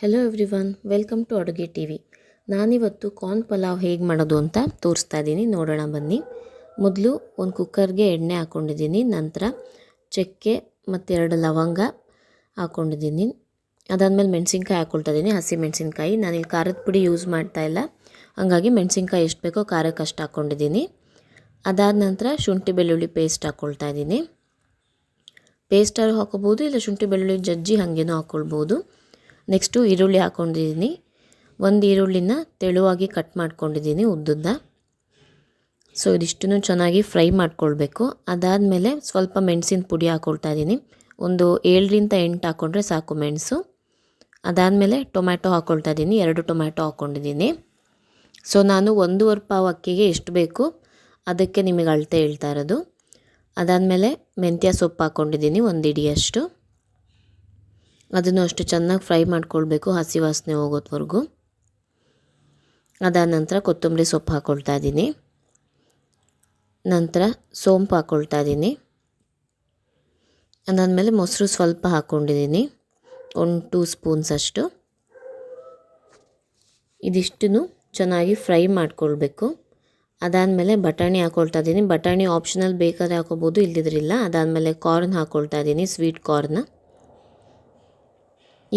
Hello everyone welcome to Aduge T V ನಾನಿವತ್ತು corn pulao ಹೇಗೆ ಮಾಡೋದು ಅಂತ ತೋರಿಸ್ತಾ ಇದ್ದೀನಿ. ನೋಡೋಣ ಬನ್ನಿ. ಮೊದಲು ಒಂದು ಕುಕ್ಕರ್ಗೆ ಎಣ್ಣೆ ಹಾಕ್ಕೊಂಡಿದ್ದೀನಿ ನಂತರ ಚಕ್ಕೆ ಮತ್ತು ಎರಡು ಲವಂಗ ಹಾಕ್ಕೊಂಡಿದ್ದೀನಿ ಅದಾದಮೇಲೆ ಮೆಣಸಿನ್ಕಾಯಿ ಹಾಕ್ಕೊಳ್ತಾ ಇದ್ದೀನಿ, ಹಸಿ ಮೆಣಸಿನ್ಕಾಯಿ. ನಾನಿಲ್ಲಿ ಖಾರದ ಪುಡಿ ಯೂಸ್ ಮಾಡ್ತಾ ಇಲ್ಲ. ಹಾಗಾಗಿ ಮೆಣಸಿನ್ಕಾಯಿ ಎಷ್ಟು ಬೇಕೋ ಖಾರಕ್ಕೆ ಅಷ್ಟು ಹಾಕ್ಕೊಂಡಿದ್ದೀನಿ ಅದಾದ ನಂತರ ಶುಂಠಿ ಬೆಳ್ಳುಳ್ಳಿ ಪೇಸ್ಟ್ ಹಾಕ್ಕೊಳ್ತಾ ಇದ್ದೀನಿ. ಪೇಸ್ಟಾರು ಹಾಕೋಬೋದು ಇಲ್ಲ ಶುಂಠಿ ಬೆಳ್ಳುಳ್ಳಿ ಜಜ್ಜಿ ಹಾಗೇನೂ ಹಾಕ್ಕೊಳ್ಬೋದು ನೆಕ್ಸ್ಟು ಈರುಳ್ಳಿ ಹಾಕ್ಕೊಂಡಿದ್ದೀನಿ ಒಂದು ಈರುಳ್ಳಿನ ತೆಳುವಾಗಿ ಕಟ್ ಮಾಡ್ಕೊಂಡಿದ್ದೀನಿ ಉದ್ದುದ್ದ. ಸೊ ಇದಿಷ್ಟನ್ನು ಚೆನ್ನಾಗಿ ಫ್ರೈ ಮಾಡ್ಕೊಳ್ಬೇಕು. ಅದಾದಮೇಲೆ ಸ್ವಲ್ಪ ಮೆಣಸಿನ ಪುಡಿ ಹಾಕ್ಕೊಳ್ತಾ ಇದ್ದೀನಿ. ಒಂದು ಏಳರಿಂದ ಎಂಟು ಹಾಕ್ಕೊಂಡ್ರೆ ಸಾಕು ಮೆಣಸು. ಅದಾದಮೇಲೆ ಟೊಮ್ಯಾಟೊ ಹಾಕ್ಕೊಳ್ತಾ ಇದ್ದೀನಿ. ಎರಡು ಟೊಮ್ಯಾಟೊ ಹಾಕ್ಕೊಂಡಿದ್ದೀನಿ ಸೊ ನಾನು ಒಂದೂವರೆ ಪಾವು ಅಕ್ಕಿಗೆ ಎಷ್ಟು ಬೇಕು ಅದಕ್ಕೆ ನಿಮಗೆ ಅಳತೆ ಹೇಳ್ತಾ ಇರೋದು. ಅದಾದಮೇಲೆ ಮೆಂತ್ಯ ಸೊಪ್ಪು ಹಾಕ್ಕೊಂಡಿದ್ದೀನಿ ಒಂದು ಇಡಿಯಷ್ಟು. ಅದನ್ನು ಅಷ್ಟು ಚೆನ್ನಾಗಿ ಫ್ರೈ ಮಾಡ್ಕೊಳ್ಬೇಕು ಹಸಿ ವಾಸನೆ ಹೋಗೋದ್ವರೆಗೂ. ಅದಾದ ನಂತರ ಕೊತ್ತಂಬರಿ ಸೊಪ್ಪು ಹಾಕ್ಕೊಳ್ತಾ ಇದ್ದೀನಿ. ನಂತರ ಸೋಂಪು ಹಾಕ್ಕೊಳ್ತಾ ಇದ್ದೀನಿ. ಅದಾದಮೇಲೆ ಮೊಸರು ಸ್ವಲ್ಪ ಹಾಕ್ಕೊಂಡಿದ್ದೀನಿ ಒಂದು ಟೂ ಸ್ಪೂನ್ಸ್ ಅಷ್ಟು. ಇದಿಷ್ಟನ್ನು ಚೆನ್ನಾಗಿ ಫ್ರೈ ಮಾಡ್ಕೊಳ್ಬೇಕು. ಅದಾದಮೇಲೆ ಬಟಾಣಿ ಹಾಕ್ಕೊಳ್ತಾ ಇದ್ದೀನಿ. ಬಟಾಣಿ ಆಪ್ಷನಲ್ ಬೇಕಾದ್ರೆ ಹಾಕೋಬೋದು ಇಲ್ಲದಿದ್ರಿಲ್ಲ ಅದಾದಮೇಲೆ ಕಾರ್ನ್ ಹಾಕ್ಕೊಳ್ತಾ ಇದ್ದೀನಿ, ಸ್ವೀಟ್ ಕಾರ್ನ್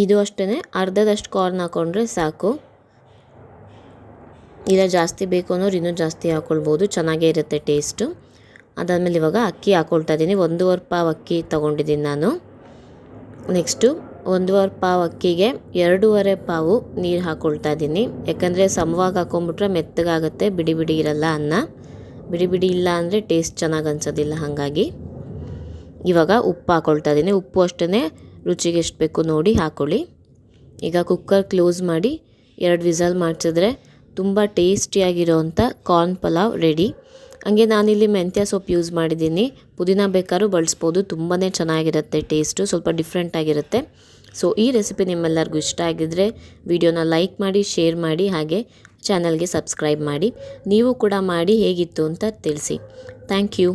ಇದು ಅಷ್ಟೇ ಅರ್ಧದಷ್ಟು ಕಾರ್ನ್ ಹಾಕ್ಕೊಂಡ್ರೆ ಸಾಕು. ಇಲ್ಲ, ಜಾಸ್ತಿ ಬೇಕು ಅನ್ನೋರು ಇನ್ನೂ ಜಾಸ್ತಿ ಹಾಕ್ಕೊಳ್ಬೋದು ಚೆನ್ನಾಗೇ ಇರುತ್ತೆ ಟೇಸ್ಟು ಅದಾದಮೇಲೆ ಇವಾಗ ಅಕ್ಕಿ ಹಾಕ್ಕೊಳ್ತಾ ಇದ್ದೀನಿ. ಒಂದೂವರೆ ಪಾವ್ ಅಕ್ಕಿ ತೊಗೊಂಡಿದ್ದೀನಿ ನಾನು. ನೆಕ್ಸ್ಟು ಒಂದೂವರೆ ಪಾವ್ ಅಕ್ಕಿಗೆ ಎರಡೂವರೆ ಪಾವು ನೀರು ಹಾಕ್ಕೊಳ್ತಾ ಇದ್ದೀನಿ. ಯಾಕಂದರೆ ಸಮವಾಗಿ ಹಾಕ್ಕೊಂಬಿಟ್ರೆ ಮೆತ್ತಗಾಗುತ್ತೆ, ಬಿಡಿ ಬಿಡಿ ಇರಲ್ಲ ಅನ್ನ. ಬಿಡಿ ಬಿಡಿ ಇಲ್ಲ ಅಂದರೆ ಟೇಸ್ಟ್ ಚೆನ್ನಾಗಿ ಅನ್ಸೋದಿಲ್ಲ ಹಾಗಾಗಿ. ಇವಾಗ ಉಪ್ಪು ಹಾಕ್ಕೊಳ್ತಾ ಇದ್ದೀನಿ. ಉಪ್ಪು ಅಷ್ಟೇ ರುಚಿಗೆ ಎಷ್ಟು ಬೇಕು ನೋಡಿ ಹಾಕ್ಕೊಳ್ಳಿ ಈಗ ಕುಕ್ಕರ್ ಕ್ಲೋಸ್ ಮಾಡಿ ಎರಡು ವಿಸಲ್ ಮಾಡಿಸಿದ್ರೆ ತುಂಬ ಟೇಸ್ಟಿಯಾಗಿರೋವಂಥ ಕಾರ್ನ್ ಪಲಾವ್ ರೆಡಿ ಹಂಗೆ ನಾನಿಲ್ಲಿ ಮೆಂತ್ಯ ಸೊಪ್ಪು ಯೂಸ್ ಮಾಡಿದ್ದೀನಿ. ಪುದೀನ ಬೇಕಾದ್ರೂ ಬಳಸ್ಬೋದು. ತುಂಬಾ ಚೆನ್ನಾಗಿರುತ್ತೆ ಟೇಸ್ಟು ಸ್ವಲ್ಪ ಡಿಫ್ರೆಂಟ್ ಆಗಿರುತ್ತೆ. ಸೊ ಈ ರೆಸಿಪಿ ನಿಮ್ಮೆಲ್ಲರಿಗೂ ಇಷ್ಟ ಆಗಿದ್ದರೆ ವಿಡಿಯೋನ ಲೈಕ್ ಮಾಡಿ ಶೇರ್ ಮಾಡಿ, ಹಾಗೆ ಚಾನಲ್ಗೆ ಸಬ್ಸ್ಕ್ರೈಬ್ ಮಾಡಿ. ನೀವು ಕೂಡ ಮಾಡಿ ಹೇಗಿತ್ತು ಅಂತ ತಿಳಿಸಿ. Thank you